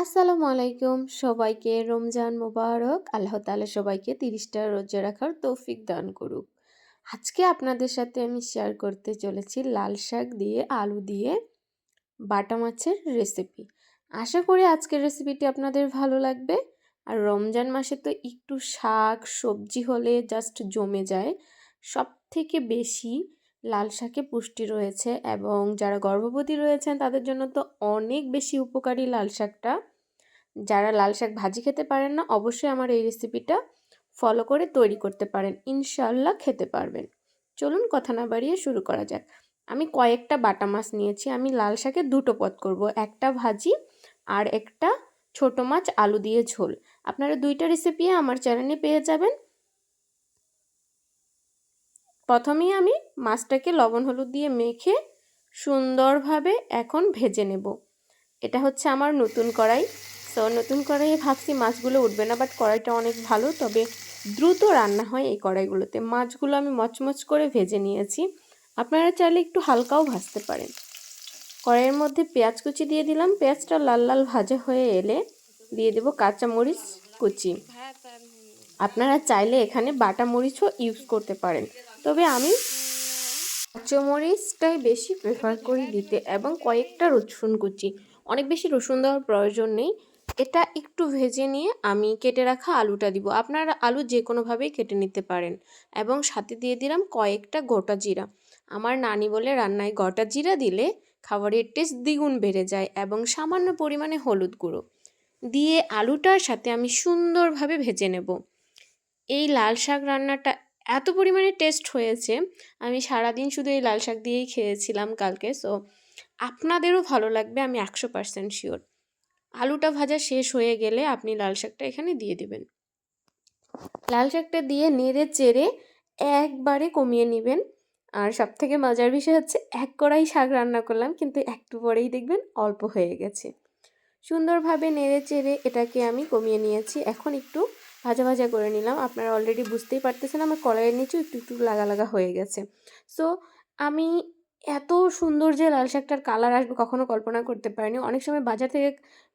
আসসালামু আলাইকুম। সবাইকে রমজান মোবারক। আল্লাহ তাআলা সবাইকে তিরিশটা রোজা রাখার তৌফিক দান করুক। আজকে আপনাদের সাথে আমি শেয়ার করতে চলেছি লাল শাক দিয়ে, আলু দিয়ে বাটা মাছের রেসিপি আশা করি আজকের রেসিপিটি আপনাদের ভালো লাগবে। আর রমজান মাসে তো একটু শাক, সবজি হলে জাস্ট জমে যায়। সব থেকে বেশি লাল শাকে পুষ্টি রয়েছে এবং যারা গর্ভবতী রয়েছেন তাদের জন্য তো অনেক বেশি উপকারী লাল শাকটা। যারা লাল শাক ভাজি খেতে পারেন না, অবশ্যই আমার এই রেসিপিটা ফলো করে তৈরি করতে পারেন। ইনশাল্লাহ খেতে পারবেন। চলুন কথা না বাড়িয়ে শুরু করা যাক। আমি কয়েকটা বাটা মাছ নিয়েছি। আমি লাল শাকে দুটো পদ করব। একটা ভাজি আর একটা ছোট মাছ আলু দিয়ে ঝোল। আপনারা দুইটা রেসিপি আমার চ্যানেলে পেয়ে যাবেন। প্রথমেই আমি মাছটাকে লবণ হলুদ দিয়ে মেখে সুন্দরভাবে এখন ভেজে নেব। এটা হচ্ছে আমার নতুন কড়াই। তো নতুন কড়াইয়ে ভাবছি মাছগুলো উঠবে না বাট কড়াইটা অনেক ভালো, তবে দ্রুত রান্না হয় এই কড়াইগুলোতে। মাছগুলো আমি মচমচ করে ভেজে নিয়েছি। আপনারা চাইলে একটু হালকাও ভাজতে পারেন। কড়াইয়ের মধ্যে পেঁয়াজ কুচি দিয়ে দিলাম। পেঁয়াজটা লাল লাল ভাজা হয়ে এলে দিয়ে দেবো কাঁচামরিচ কুচি। আপনারা চাইলে এখানে বাটা মরিচও ইউজ করতে পারেন। তবে আমি কাঁচামরিচটাই বেশি প্রেফার করি দিতে এবং কয়েকটা রসুন কুচি। অনেক বেশি রসুন দেওয়ার প্রয়োজন নেই। এটা একটু ভেজে নিয়ে আমি কেটে রাখা আলুটা দিব। আপনারা আলু যে কোনোভাবেই কেটে নিতে পারেন এবং সাথে দিয়ে দিলাম কয়েকটা গোটা জিরা। আমার নানি বলে, রান্নায় গোটা জিরা দিলে খাবারের টেস্ট দ্বিগুণ বেড়ে যায় এবং সামান্য পরিমাণে হলুদ গুঁড়ো। দিয়ে আলুটার সাথে আমি সুন্দরভাবে ভেজে নেব। এই লাল শাক রান্নাটা এত পরিমাণে টেস্ট হয়েছে, আমি সারাদিন শুধু এই লাল শাক দিয়েই খেয়েছিলাম কালকে সো আপনাদেরও ভালো লাগবে, আমি একশো পার্সেন্ট শিওর আলুটা ভাজা শেষ হয়ে গেলে আপনি লাল শাকটা এখানে দিয়ে দিবেন। লাল শাকটা দিয়ে নেড়ে চেড়ে একবারে কমিয়ে নেবেন, আর সব থেকে মজার বিষয় হচ্ছে এক কড়াই শাক রান্না করলাম, কিন্তু একটু পরেই দেখবেন অল্প হয়ে গেছে। সুন্দরভাবে নেড়ে চেড়ে এটাকে আমি কমিয়ে নিয়েছি, এখন একটু ভাজা ভাজা করে নিলাম। আপনারা অলরেডি বুঝতেই পারতেছেন আমার কড়াইয়ের নিচেও একটু একটু লাগা লাগা হয়ে গেছে। সো আমি এত সুন্দর যে লাল শাকটার কালার আসবে কখনো কল্পনা করতে পারিনি। অনেক সময় বাজার থেকে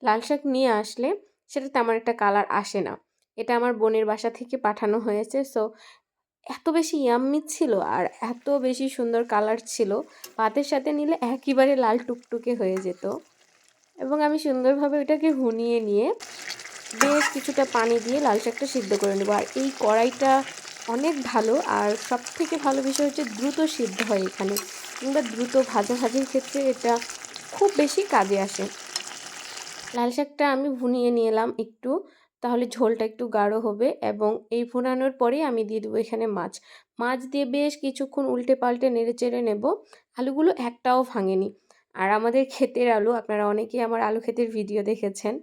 লাল শাক নিয়ে আসলে সেটা তেমন একটা কালার আসে না। এটা আমার বোনের বাসা থেকে পাঠানো হয়েছে। সো এত বেশি ইয়াম্মি ছিল আর এত বেশি সুন্দর কালার ছিল। ভাতের সাথে নিলে একেবারে লাল টুকটুকে হয়ে যেত। এবং আমি সুন্দরভাবে ওটাকে হুনিয়ে নিয়ে বেশ কিছুটা পানি দিয়ে লাল শাকটা সিদ্ধ করে নেব। আর এই কড়াইটা অনেক ভালো, আর সব থেকে ভালো বিষয় হচ্ছে দ্রুত সিদ্ধ হয় এখানে, কিংবা দ্রুত ভাজা ভাজির ক্ষেত্রে এটা খুব বেশি কাজে আসে। লাল শাকটা আমি ভুনিয়ে নিয়ে এলাম একটু, তাহলে ঝোলটা একটু গাঢ় হবে, এবং এই ভুনানোর পরেই আমি দিয়ে দেবো এখানে মাছ। মাছ দিয়ে বেশ কিছুক্ষণ উল্টে পাল্টে নেড়ে চেড়ে নেব। আলুগুলো একটাও ভাঙেনি। আর আমাদের ক্ষেতের আলু, আপনারা অনেকেই আমার আলু ক্ষেতের ভিডিও দেখেছেন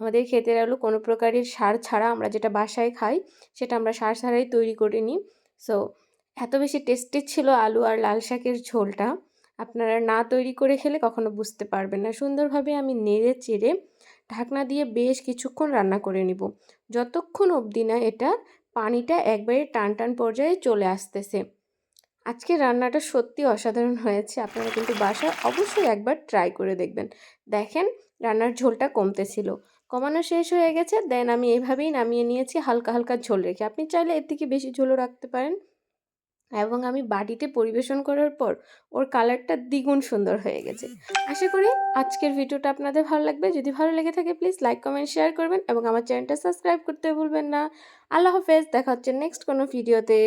আমাদের ক্ষেতের আলু কোনো প্রকারের সার ছাড়া আমরা যেটা বাসায় খাই, সেটা আমরা সার ছাড়াই তৈরি করে নিই। সো এত বেশি টেস্টি ছিল আলু আর লাল শাকের ঝোলটা। আপনারা না তৈরি করে খেলে কখনো বুঝতে পারবেন না। সুন্দরভাবে আমি নেড়ে চেড়ে ঢাকনা দিয়ে বেশ কিছুক্ষণ রান্না করে নিব। যতক্ষণ অবধি না এটা পানিটা একবারে টান টান পর্যায়ে চলে আসতেছে। আজকে রান্নাটা সত্যি অসাধারণ হয়েছে, আপনারা কিন্তু বাসায় অবশ্যই একবার ট্রাই করে দেখবেন। দেখেন, রান্নার ঝোলটা কমতেছিল। কমানো শেষ হয়ে গেছে, দেন আমি এভাবেই নামিয়ে নিয়েছি, হালকা হালকা ঝোল রেখে। আপনি চাইলে এর থেকে বেশি ঝোলও রাখতে পারেন। এবং আমি বাটিতে পরিবেশন করার পর ওর কালারটা দ্বিগুণ সুন্দর হয়ে গেছে। আশা করি আজকের ভিডিওটা আপনাদের ভালো লাগবে। যদি ভালো লেগে থাকে প্লিজ লাইক কমেন্ট শেয়ার করবেন এবং আমার চ্যানেলটা সাবস্ক্রাইব করতে ভুলবেন না। আল্লাহ হাফেজ, দেখা হচ্ছে নেক্সট কোনো ভিডিওতে